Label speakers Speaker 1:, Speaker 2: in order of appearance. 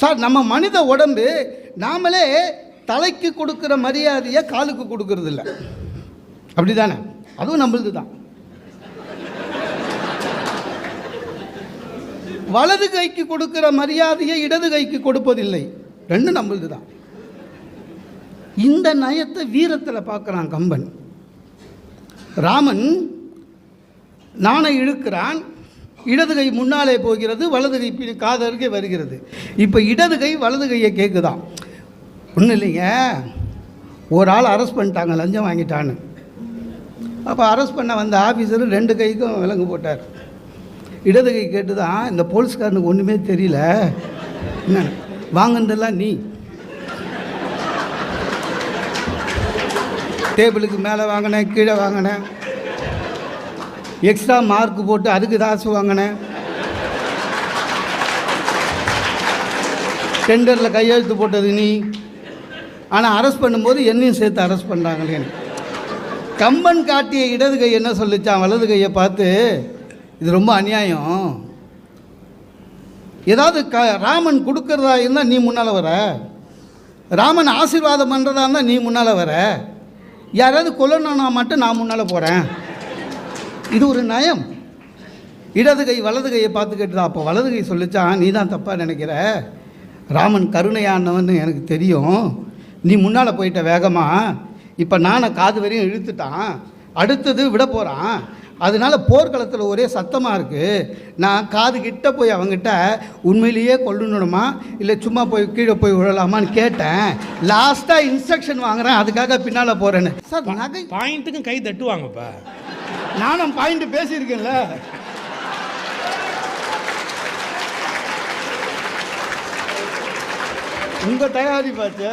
Speaker 1: Sir நம்ம மனித உடம்பு நாமளே தலைக்கு கொடுக்குற மரியாதையை காலுக்கு கொடுக்கறது இல்லை அப்படி தானே அதுவும் நம்மளது தான். வலது கைக்கு கொடுக்கிற மரியாதையை இடது கைக்கு கொடுப்பதில்லை. ரெண்டும் நம்மளது தான். இந்த நயத்தை வீரத்தில் பார்க்குறான் கம்பன். ராமன் நானை இழுக்கிறான் இடது கை முன்னாலே போகிறது வலது கை பின் காதருகே வருகிறது. இப்போ இடது கை வலது கையை கேட்குதான் ஒன்றும் இல்லைங்க. ஒரு ஆள் அரெஸ்ட் பண்ணிட்டாங்க லஞ்சம் வாங்கிட்டான்னு. அப்போ அரெஸ்ட் பண்ண வந்த ஆஃபீஸர் ரெண்டு கைக்கும் விலங்கு போட்டார். இடது கை கேட்டு தான் இந்த போலீஸ்காரனுக்கு ஒன்றுமே தெரியல. என்ன வாங்கினதெல்லாம் நீ. டேபிளுக்கு மேலே வாங்கினேன் கீழே வாங்கினேன். எக்ஸ்ட்ரா மார்க் போட்டு அதுக்கு காசு வாங்கினேன் டெண்டரில் கையெழுத்து போட்டது நீ. ஆனால் அரெஸ்ட் பண்ணும்போது என்னையும் சேர்த்து அரெஸ்ட் பண்ணுறாங்களேன்னு கம்பன் காட்டிய இடது கை என்ன சொல்லிச்சான் வலது கையை பார்த்து இது ரொம்ப அநியாயம். ஏதாவது க ராமன் கொடுக்கறதா இருந்தால் நீ முன்னால் வர. ராமன் ஆசீர்வாதம் பண்ணுறதா இருந்தால் நீ முன்னால் வர. யாராவது கொல்லணும்னா மட்டும் நான் முன்னால் போகிறேன் இது ஒரு நயம். இடது கை வலது கையை பார்த்து தான் அப்போ வலது கை சொல்லிச்சான் நீ தான் தப்பாக நினைக்கிற? ராமன் கருணையானவன்னு எனக்கு தெரியும். நீ முன்னால் போயிட்ட வேகமாக இப்போ நானை காது வரையும் இழுத்துட்டான். அடுத்தது விட போகிறான் அதனால போர்க்களத்தில் ஒரே சத்தமாக இருக்குது நான் காது கிட்ட போய் அவங்ககிட்ட உண்மையிலேயே கொல்லணுமா? இல்லை சும்மா போய் கீழே போய் விழலாமான்னு கேட்டேன். லாஸ்ட்டாக இன்ஸ்ட்ரக்ஷன் வாங்குறேன். அதுக்காக பின்னால் போகிறேன்னு சார் நகை
Speaker 2: பாயிண்ட்டுக்கும் கை தட்டுவாங்கப்பா.
Speaker 1: நானும் பாயிண்ட் பேசியிருக்கேன்ல. உங்க தயாரிப்பாச்சு?